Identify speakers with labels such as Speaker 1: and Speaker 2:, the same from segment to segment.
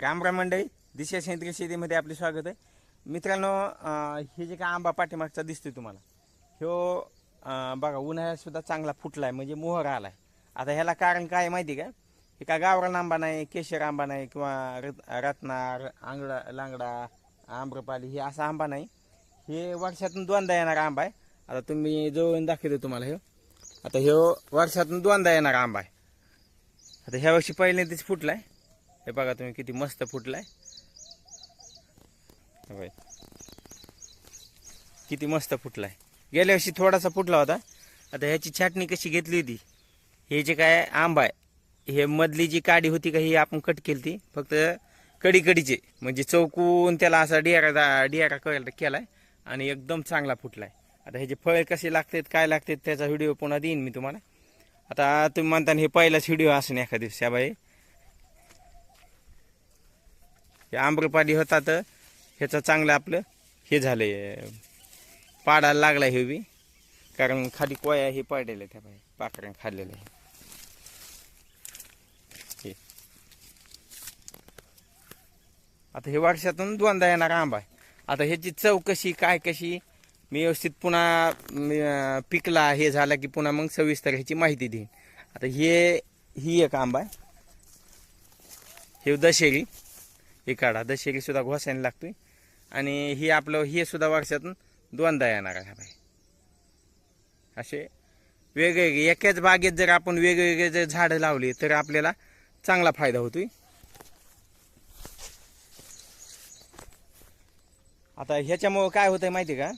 Speaker 1: राम राम मंडळी दिशा सेंद्रिय शेतीमध्ये आपले स्वागत आहे. मित्रांनो हे जे काय आंबा पाठीमागचा दिसतोय तुम्हाला ह्यो बघा उन्हाळ्यातसुद्धा चांगला फुटला आहे म्हणजे मोहर आला आहे आता ह्याला कारण काय आहे माहिती का? हे का गावरान आंबा नाही केशर आंबा नाही किंवा रत रत्नार आंगडा लांगडा आम्रपाली हे असा आंबा नाही. हे वर्षातून दोनदा येणारा आंबा आहे. आता तुम्ही जवळून दाखवतो तुम्हाला ह्यो आता ह्यो वर्षातून दोनदा येणारा आंबा आहे. आता ह्या वर्षी पहिल्यांदाच आहे हे बघा तुम्ही किती मस्त फुटलाय. हे किती मस्त फुटलाय. गेल्या वर्षी थोडासा फुटला होता. आता ह्याची छाटणी कशी घेतली होती? हे जे काय आंबा आहे हे मधली जी काडी होती का ही आपण कट केली ती फक्त कडी कडीचे म्हणजे चौकून त्याला असा डियारा डियारा करायला केलाय आणि एकदम चांगला फुटलाय. आता ह्याचे फळे कसे लागतात काय लागतात त्याचा व्हिडिओ पुन्हा देईन मी तुम्हाला. आता तुम्ही म्हणता हे पहिलाच व्हिडिओ असेल एखाद्या दिवशी बाई. हे आम्रपाली होता तर ह्याचं चांगलं आपलं हे झालं आहे पाडायला लागला हे बी. कारण खाली कोया हे पडलेलं त्या बाई पाकऱ्यानं खाल्लेलं आहे. आता हे वर्षातून दोनदा येणार आंबा. आहे आता ह्याची चव कशी काय कशी मी व्यवस्थित पुन्हा पिकला हे झाला की पुन्हा मग सविस्तर ह्याची माहिती देईन. आता हे ही एक आंबा आहे. हे दशेरी. हे काढा. दशेरी सुद्धा घोसायला लागतोय. आणि हे आपलं हे सुद्धा वर्षातून दोनदा येणार आहे भाई असे वेगवेगळे एकाच बागेत जर आपण वेगवेगळे जर झाडं लावली तर आपल्याला चांगला फायदा होतोय. आता ह्याच्यामुळं काय होतंय माहिती का?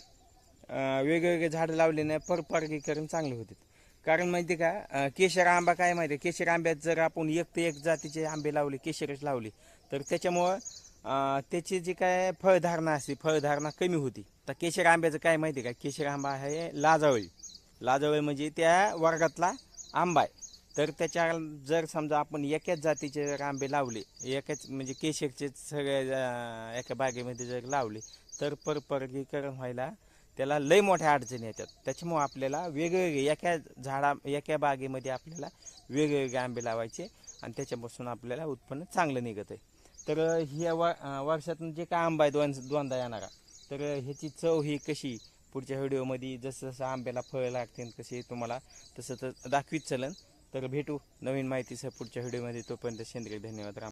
Speaker 1: वेगवेगळे झाडं लावल्याने परपरागीकरण चांगले होते. कारण माहिती का अं, केशर आंबा काय माहिती केशर आंब्यात जर आपण एक ते एक जातीचे आंबे लावले केशरच लावले तर त्याच्यामुळं अं, त्याची जी काय फळधारणा असते फळधारणा कमी होती. तर केशर आंब्याचं काय माहिती का केशर आंबा आहे लाजावळी लाजावळी म्हणजे त्या वर्गातला आंबा आहे. तर त्याच्या जर समजा आपण एकाच जातीचे जर आंबे लावले एकाच म्हणजे केशरचे सगळे अं, एका बागेमध्ये जर लावले तर परपरगीकरण व्हायला त्याला लय मोठ्या अडचणी येतात. त्याच्यामुळे आपल्याला वेगवेगळे एका झाडा एका बागेमध्ये आपल्याला वेगवेगळे आंबे लावायचे आणि त्याच्यापासून आपल्याला उत्पन्न चांगलं निघत आहे तर ह्या व वर्षातून जे काय आंबा आहे दोन दोनदा येणारा तर ह्याची चव ही कशी? पुढच्या व्हिडिओमध्ये जसं जसं आंब्याला फळ लागतील कसे तुम्हाला तसं तर दाखवीत चलन. तर भेटू नवीन माहितीसह पुढच्या व्हिडिओमध्ये. तोपर्यंत सेंद्रिय धन्यवाद. राम